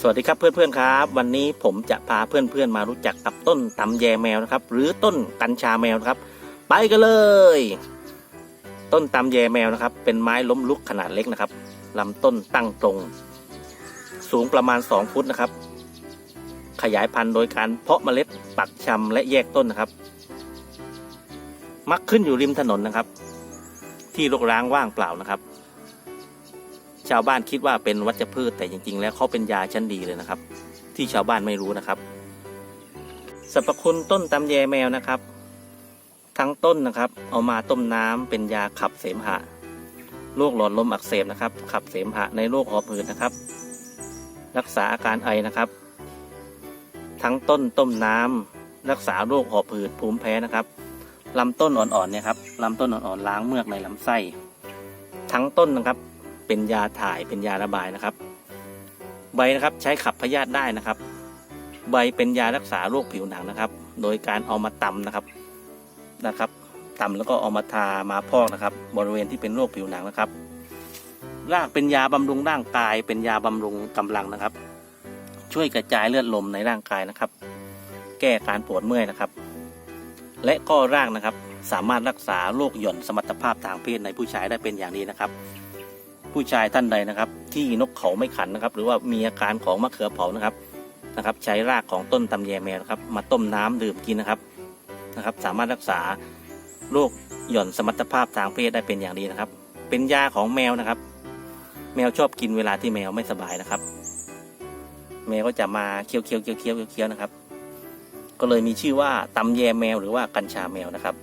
สวัสดีครับเพื่อนๆครับ วันนี้ผมจะพาเพื่อนๆมารู้จักกับต้นตำแยแมวนะครับ หรือต้นกัญชาแมวนะครับ ไปกันเลย ต้นตำแยแมวนะครับ เป็นไม้ล้มลุกขนาดเล็กนะครับลำต้นตั้งตรง สูงประมาณ 2 ฟุตนะครับ ขยายพันธุ์โดยการเพาะเมล็ดปักชำและแยกต้นนะครับ มักขึ้นอยู่ริมถนนนะครับ ที่รกร้างว่างเปล่านะครับ ชาวบ้านคิดว่าเป็นวัชพืชแต่จริง ๆ แล้วเขาเป็นยาชั้นดีเลยนะครับ ที่ชาวบ้านไม่รู้นะครับสรรพคุณต้นตำแยแมวนะครับ ทั้งต้นนะครับ เอามาต้มน้ำเป็นยาขับเสมหะโรคหลอดลมอักเสบนะครับ ขับเสมหะในโรคหอบหืดนะครับ รักษาอาการไอนะครับ ทั้งต้นต้มน้ำรักษาโรคหอบหืดภูมิแพ้นะครับลำต้นอ่อนๆเนี่ยครับลำต้นอ่อนๆล้างเมือกในลำไส้ ทั้งต้นนะครับ เป็นยาถ่ายเป็นยาระบายนะครับ ใบนะครับใช้ขับพยาธิได้นะครับ ใบเป็นยารักษาโรคผิวหนังนะครับ โดยการเอามาตำนะครับนะครับตำแล้วก็เอามาทามาพอกนะครับ บริเวณที่เป็นโรคผิวหนังนะครับ รากเป็นยาบำรุงร่างกาย เป็นยาบำรุงกำลังนะครับ ช่วยกระจายเลือดลมในร่างกายนะครับ แก้การปวดเมื่อยนะครับ และก็รากนะครับสามารถรักษาโรคหย่อนสมรรถภาพทางเพศในผู้ชายได้เป็นอย่างดีนะครับ ผู้ชายท่านใดนะครับ ที่นกเขาไม่ขันนะครับ หรือว่ามีอาการของมะเขือเผานะครับนะครับ ใช้รากของต้นตำแยแมวนะครับ มาต้มน้ำดื่มกินนะครับนะครับ สามารถรักษาโรคหย่อนสมรรถภาพทางเพศได้เป็นอย่างดีนะครับ เป็นยาของแมวนะครับ แมวชอบกินเวลาที่แมวไม่สบายนะครับ แมวก็จะมาเคี้ยวเคี้ยวเคี้ยวเคี้ยวเคี้ยวนะครับ ก็เลยมีชื่อว่าตำแยแมวหรือว่ากัญชาแมวนะครับ